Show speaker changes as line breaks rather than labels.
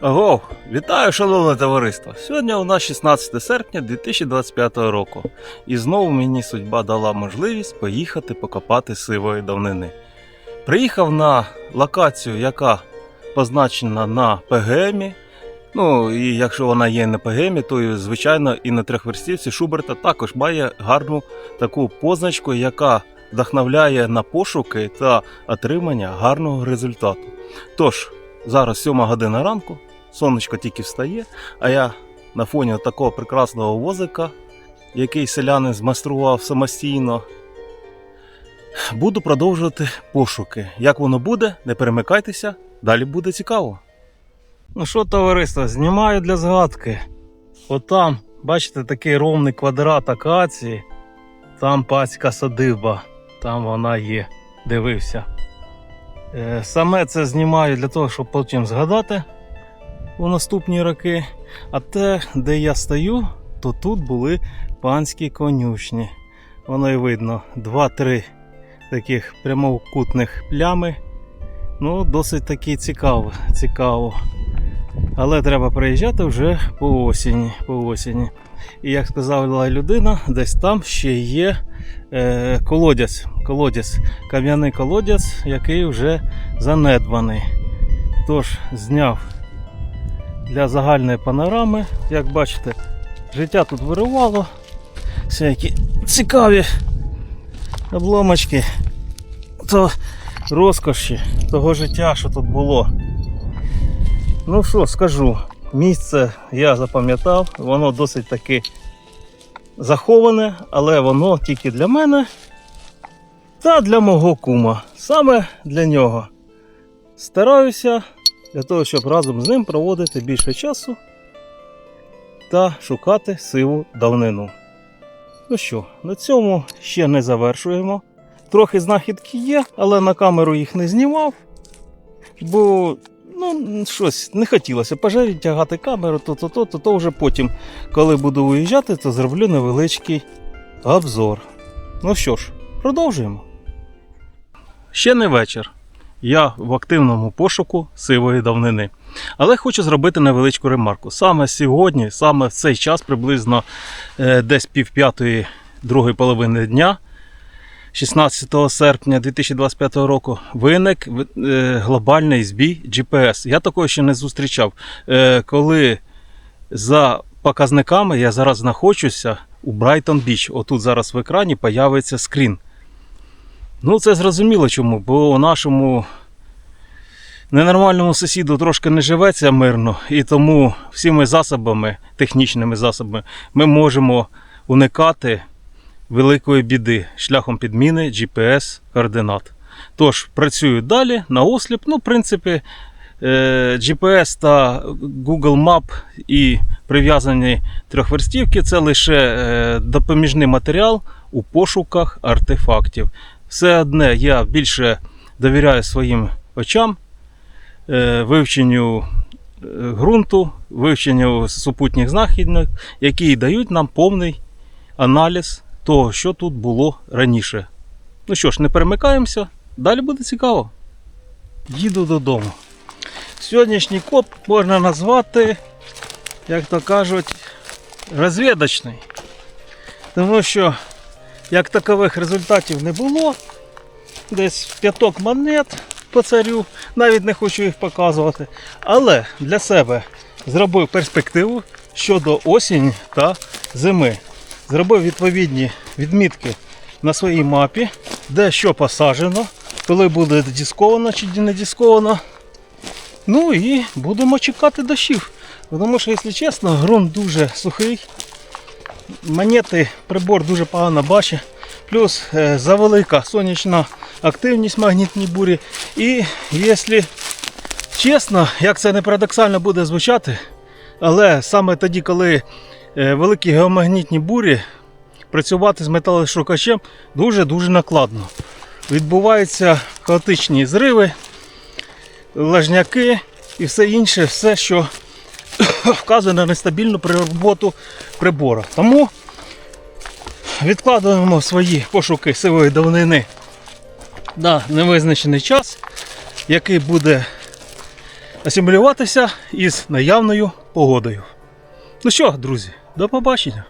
Ого, вітаю, шановне товариство! Сьогодні у нас 16 серпня 2025 року. І знову мені судьба дала можливість поїхати покопати сивої давнини. Приїхав на локацію, яка позначена на ПГМі. Ну, і якщо вона є на ПГМі, то звичайно і на трьохверстівці Шуберта також має гарну таку позначку, яка вдохновляє на пошуки та отримання гарного результату. Тож, зараз 7 година ранку, сонечко тільки встає, а я на фоні такого прекрасного возика, який селянин змайстрував самостійно, буду продовжувати пошуки. Як воно буде, не перемикайтеся, далі буде цікаво. Ну що, товариство, знімаю для згадки. Отам, бачите, такий ровний квадрат акації, там пацька садиба, там вона є. Дивився. Е, Саме це знімаю для того, щоб потім згадати у наступні роки. А те, де я стою, то тут були панські конюшні. Воно і видно, два-три таких прямокутних плями. Ну, досить таки цікаво. цікаво. Але треба приїжджати вже по осені. По осені. І як сказала людина, десь там ще є е, колодязь, колодязь, кам'яний колодязь, який вже занедбаний. Тож зняв для загальної панорами, як бачите, життя тут вирувало. Всякі цікаві обломочки то розкоші того життя, що тут було. Ну що скажу, місце я запам'ятав, воно досить таки заховане, але воно тільки для мене та для мого кума. Саме для нього. Стараюся для того, щоб разом з ним проводити більше часу та шукати сиву давнину. Ну що, на цьому ще не завершуємо. Трохи знахідки є, але на камеру їх не знімав. Бо ну, щось не хотілося пожежі тягати камеру, то то, то, то, то вже потім, коли буду виїжджати, то зроблю невеличкий обзор. Ну що ж, продовжуємо. Ще не вечір. Я в активному пошуку сивої давнини. Але хочу зробити невеличку ремарку. Саме сьогодні, саме в цей час, приблизно е, десь півп'ятої другої половини дня, 16 серпня 2025 року, виник е, глобальний збій GPS. Я такого ще не зустрічав. Е, коли за показниками я зараз знаходжуся у Брайтон Біч. Отут зараз в екрані появиться скрін. Ну, це зрозуміло чому, бо у нашому ненормальному сусіду трошки не живеться мирно, і тому всіми засобами, технічними засобами, ми можемо уникати великої біди шляхом підміни GPS-координат. Тож, працюю далі на осліп. Ну, в принципі, е, GPS та Google Map і прив'язані трьохверстівки це лише е, допоміжний матеріал у пошуках артефактів. Все одне я більше довіряю своїм очам, е, вивченню е, ґрунту, вивченню супутніх знахідних, які дають нам повний аналіз того, що тут було раніше. Ну що ж, не перемикаємося, далі буде цікаво. Їду додому. Сьогоднішній коп можна назвати, як то кажуть, розвідочний. Тому що як такових результатів не було. Десь п'яток монет по царю, навіть не хочу їх показувати. Але для себе зробив перспективу щодо осені та зими. Зробив відповідні відмітки на своїй мапі, де що посаджено, коли буде дисковано чи не дисковано. Ну і будемо чекати дощів. Тому що, якщо чесно, ґрунт дуже сухий. Монети прибор дуже погано бачить. Плюс е, завелика сонячна активність в магнітній бурі. І якщо чесно, як це не парадоксально буде звучати, але саме тоді, коли е, великі геомагнітні бурі, працювати з металошукачем дуже-дуже накладно. Відбуваються хаотичні зриви, лажняки і все інше, все, що вказує на нестабільну роботу прибора. Тому відкладуємо свої пошуки сивої давнини на невизначений час, який буде асимілюватися із наявною погодою. Ну що, друзі, до побачення!